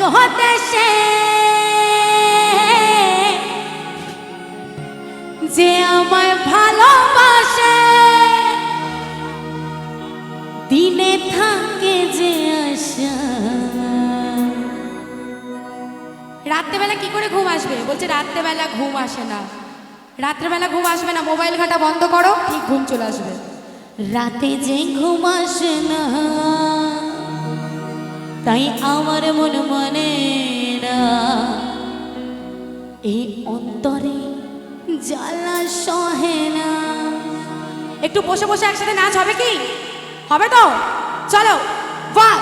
হতে সে। যে আমায় ভালোবাসে, দিনে থাকে যে আশা। রাত্রেবেলা কি করে ঘুম আসবে? বলছে, রাত্রেবেলা ঘুম আসে না। রাত্রেবেলা ঘুম আসবে না, মোবাইল ঘাটা বন্ধ করো, ঠিক ঘুম চলে আসবে। রাতে যে ঘুম আসে না। তাই আমার মন মনে না। এই অন্তরে জ্বালা সহে না। একটু বসে বসে একসাথে নাচ হবে কি? হবে তো? চলো ওয়ান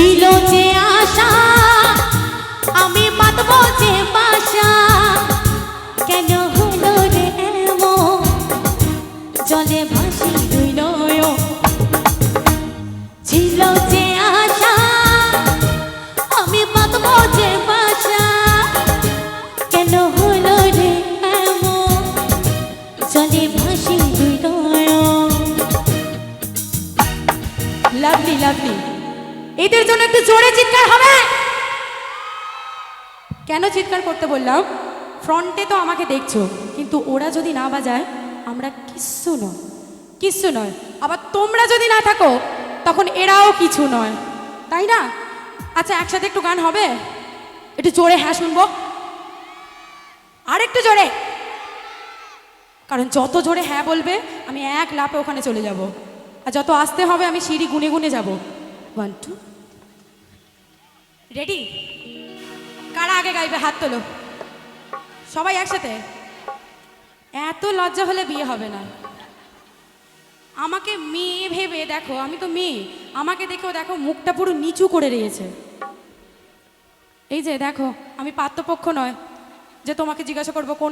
ছিল যে আশা, আমি বাঁধবো যে বাসা। কেন হলো রে এমন? জলে ভাসি দুই নয় ছিল যে আশা, আমি বাঁধবো যে বাসা। কেন হলো রে এমন? জলে ভাসি দুই নয় লাভলি লাভলি এদের জন্য একটু জোরে চিৎকার হবে। কেন চিৎকার করতে বললাম? ফ্রন্টে তো আমাকে দেখছ, কিন্তু ওরা যদি না বাজায়, আমরা কিচ্ছু নয় কিচ্ছু নয়। আবার তোমরা যদি না থাকো, তখন এরাও কিছু নয়। তাই না? আচ্ছা একসাথে একটু গান হবে? একটু জোরে হ্যাঁ শুনব? আর একটু জোরে। কারণ যত জোরে হ্যাঁ বলবে, আমি এক লাপে ওখানে চলে যাব। আর যত আসতে হবে, আমি সিঁড়ি গুনে গুনে যাব। ওয়ান টু রেডি কারা আগে গাইবে? হাত তোলো। সবাই একসাথে? এত লজ্জা হলে বিয়ে হবে না। আমাকে মেয়ে ভেবে দেখো, আমি তো মেয়ে। আমাকে দেখেও দেখো, মুখটা পুরো নিচু করে রয়েছে এই যে দেখো, আমি পাত্রপক্ষ নয় যে তোমাকে জিজ্ঞাসা করব কোন